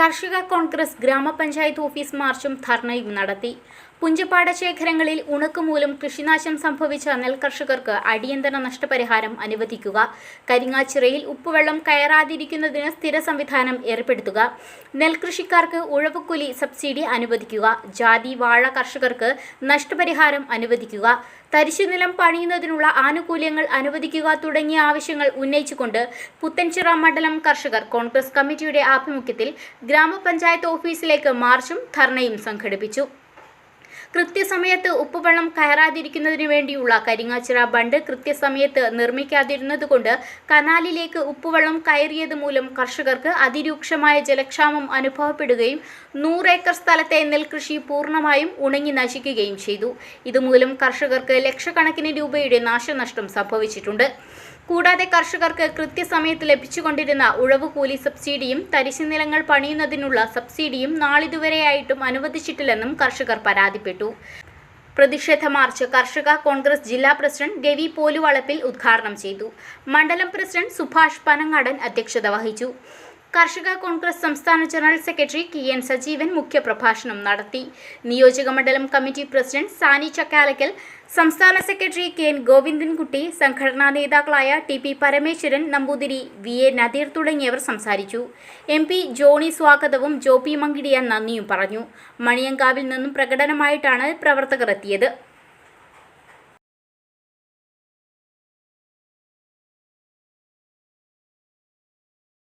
കർഷക കോൺഗ്രസ് ഗ്രാമപഞ്ചായത്ത് ഓഫീസ് മാർച്ചും ധർണയും നടത്തി. പുഞ്ചപ്പാട ശേഖരങ്ങളിൽ ഉണക്കുമൂലം കൃഷിനാശം സംഭവിച്ച നെൽകർഷകർക്ക് അടിയന്തര നഷ്ടപരിഹാരം അനുവദിക്കുക. കരിങ്ങാച്ചിറയിൽ ഉപ്പുവെള്ളം കയറാതിരിക്കുന്നതിന് സ്ഥിര സംവിധാനം ഏർപ്പെടുത്തുക. നെൽകൃഷിക്കാർക്ക് ഉഴവുകൂലി സബ്സിഡി അനുവദിക്കുക. ജാതി വാഴ കർഷകർക്ക് നഷ്ടപരിഹാരം അനുവദിക്കുക. തരിശുനിലം പണിയുന്നതിനുള്ള ആനുകൂല്യങ്ങൾ അനുവദിക്കുക തുടങ്ങിയ ആവശ്യങ്ങൾ ഉന്നയിച്ചുകൊണ്ട് പുത്തൻചിറ മണ്ഡലം കർഷകർ കോൺഗ്രസ് കമ്മിറ്റിയുടെ ആഭിമുഖ്യത്തിൽ ഗ്രാമപഞ്ചായത്ത് ഓഫീസിലേക്ക് മാർച്ചും ധർണയും സംഘടിപ്പിച്ചു. കൃത്യസമയത്ത് ഉപ്പുവെള്ളം കയറാതിരിക്കുന്നതിനു വേണ്ടിയുള്ള കരിങ്ങാച്ചിറ ബണ്ട് കൃത്യസമയത്ത് നിർമ്മിക്കാതിരുന്നതുകൊണ്ട് കനാലിലേക്ക് ഉപ്പുവെള്ളം കയറിയത് മൂലം കർഷകർക്ക് അതിരൂക്ഷമായ ജലക്ഷാമം അനുഭവപ്പെടുകയും നൂറേക്കർ സ്ഥലത്തെ നെൽകൃഷി പൂർണമായും ഉണങ്ങി നശിക്കുകയും ചെയ്തു. ഇതുമൂലം കർഷകർക്ക് ലക്ഷക്കണക്കിന് രൂപയുടെ നാശനഷ്ടം സംഭവിച്ചിട്ടുണ്ട്. കൂടാതെ കർഷകർക്ക് കൃത്യസമയത്ത് ലഭിച്ചുകൊണ്ടിരുന്ന ഉഴവുകൂലി സബ്സിഡിയും തരിശു നിലങ്ങൾ പണിയുന്നതിനുള്ള സബ്സിഡിയും നാളിതുവരെയായിട്ടും അനുവദിച്ചിട്ടില്ലെന്നും കർഷകർ പരാതിപ്പെട്ടു. പ്രതിഷേധ മാർച്ച് കർഷക കോൺഗ്രസ് ജില്ലാ പ്രസിഡന്റ് രവി പോലുവളപ്പിൽ ഉദ്ഘാടനം ചെയ്തു. മണ്ഡലം പ്രസിഡന്റ് സുഭാഷ് പനങ്ങാടൻ അധ്യക്ഷത വഹിച്ചു. കർഷക കോൺഗ്രസ് സംസ്ഥാന general secretary K N Sajeevan മുഖ്യപ്രഭാഷണം നടത്തി. നിയോജക മണ്ഡലം കമ്മിറ്റി പ്രസിഡന്റ് സാനി ചക്കാലക്കൽ സംസ്ഥാന സെക്രട്ടറി കെ എൻ ഗോവിന്ദൻകുട്ടി സംഘടനാ നേതാക്കളായ T P Parameswaran Namboothiri V A Nadeer തുടങ്ങിയവർ സംസാരിച്ചു. എം പി ജോണി സ്വാഗതവും ജോ പി മങ്കിടിയ നന്ദിയും പറഞ്ഞു. മണിയങ്കാവിൽ നിന്നും പ്രകടനമായിട്ടാണ് പ്രവർത്തകർ എത്തിയത്.